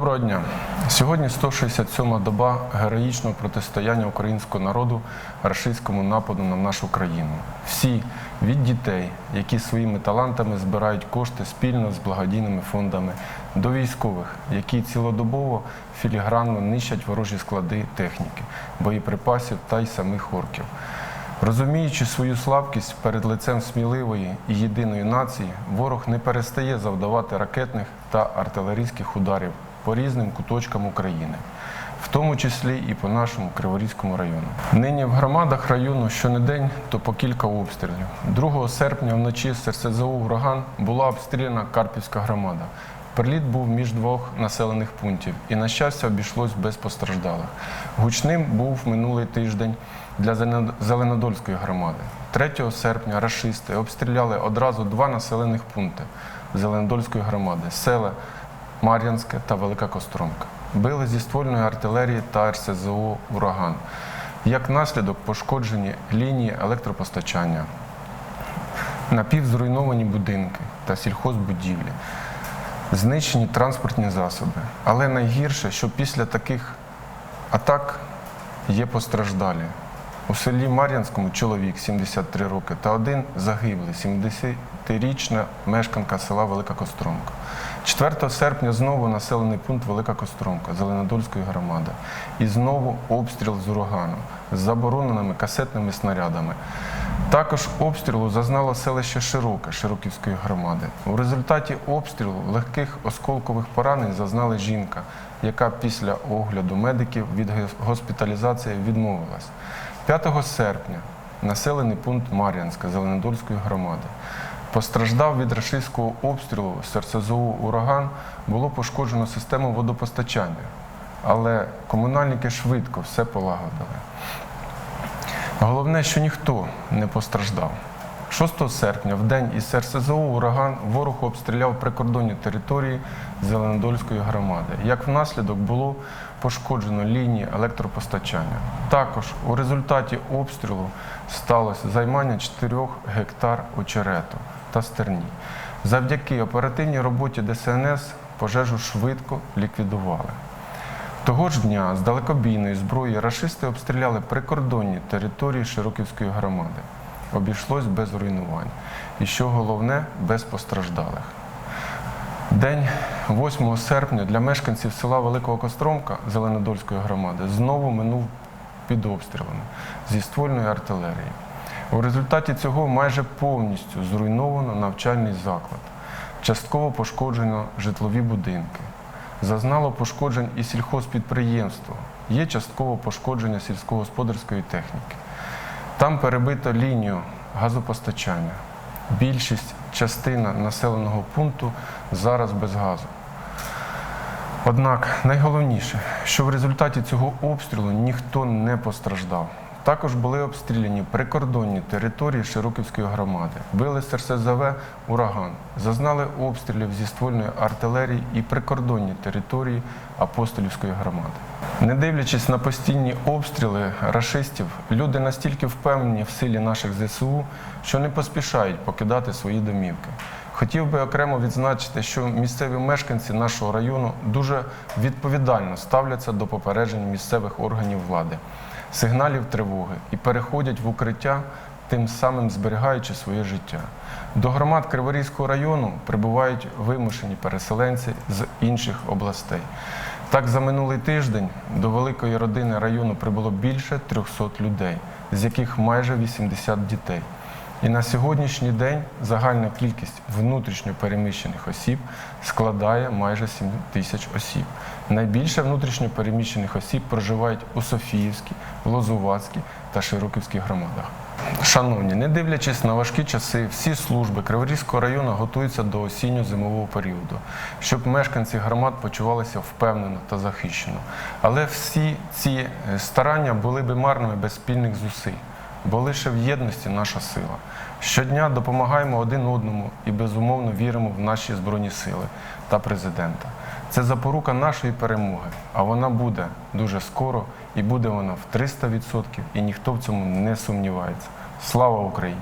Доброго дня! Сьогодні 167-ма доба героїчного протистояння українського народу рашистському нападу на нашу країну. Всі від дітей, які своїми талантами збирають кошти спільно з благодійними фондами, до військових, які цілодобово філігранно нищать ворожі склади техніки, боєприпасів та й самих орків. Розуміючи свою слабкість перед лицем сміливої і єдиної нації, ворог не перестає завдавати ракетних та артилерійських ударів по різним куточкам України, в тому числі і по нашому Криворізькому району. Нині в громадах району щонедень то по кілька обстрілів. 2 серпня вночі з РСЗО «Ураган» була обстріляна Карпівська громада. Приліт був між двох населених пунктів і, на щастя, обійшлось без постраждалих. Гучним був минулий тиждень для Зелено- Зеленодольської громади. 3 серпня рашисти обстріляли одразу два населених пункти Зеленодольської громади села Мар'янське та Велика Костромка. Били зі ствольної артилерії та РСЗО Ураган. Як наслідок пошкоджені лінії електропостачання, напівзруйновані будинки та сільхозбудівлі, знищені транспортні засоби. Але найгірше, що після таких атак є постраждалі. У селі Мар'янському чоловік 73 роки та один загиблий, 70-річна мешканка села Велика Костромка. 4 серпня знову населений пункт Велика Костромка Зеленодольської громади. І знову обстріл з урагану з забороненими касетними снарядами. Також обстрілу зазнало селище Широке Широківської громади. У результаті обстрілу легких осколкових поранень зазнала жінка, яка після огляду медиків від госпіталізації відмовилась. 5 серпня населений пункт Мар'янська Зеленодольської громади. Постраждав від рашистського обстрілу РСЗО «Ураган» було пошкоджено систему водопостачання, але комунальники швидко все полагодили. Головне, що ніхто не постраждав. 6 серпня, в день із РСЗО «Ураган» ворог обстріляв прикордонні території Зеленодольської громади. Як внаслідок було пошкоджено лінії електропостачання. Також у результаті обстрілу сталося займання 4 гектар очерету та стерні. Завдяки оперативній роботі ДСНС пожежу швидко ліквідували. Того ж дня з далекобійної зброї рашисти обстріляли прикордонні території Широківської громади. Обійшлось без руйнувань. І що головне, без постраждалих. День 8 серпня для мешканців села Великого Костромка Зеленодольської громади знову минув під обстрілами зі ствольної артилерії. У результаті цього майже повністю зруйновано навчальний заклад, частково пошкоджено житлові будинки. Зазнало пошкоджень і сільхозпідприємство. Є частково пошкодження сільськогосподарської техніки. Там перебито лінію газопостачання. Більшість частина населеного пункту зараз без газу. Однак найголовніше, що в результаті цього обстрілу ніхто не постраждав. Також були обстріляні прикордонні території Широківської громади. Били з ураган, зазнали обстрілів зі ствольної артилерії і прикордонні території Апостолівської громади. Не дивлячись на постійні обстріли рашистів, люди настільки впевнені в силі наших ЗСУ, що не поспішають покидати свої домівки. Хотів би окремо відзначити, що місцеві мешканці нашого району дуже відповідально ставляться до попереджень місцевих органів влади, сигналів тривоги і переходять в укриття, тим самим зберігаючи своє життя. До громад Криворізького району прибувають вимушені переселенці з інших областей. Так, за минулий тиждень до великої родини району прибуло більше 300 людей, з яких майже 80 дітей. І на сьогоднішній день загальна кількість внутрішньо переміщених осіб складає майже 7 тисяч осіб. Найбільше внутрішньо переміщених осіб проживають у Софіївській, Лозувацькій та Широківській громадах. Шановні, не дивлячись на важкі часи, всі служби Криворізького району готуються до осінньо-зимового періоду, щоб мешканці громад почувалися впевнено та захищено. Але всі ці е, старання були би марними без спільних зусиль бо лише в єдності наша сила. Щодня допомагаємо один одному і безумовно віримо в наші збройні сили та президента. Це запорука нашої перемоги, а вона буде дуже скоро і буде вона в 300%, і ніхто в цьому не сумнівається. Слава Україні!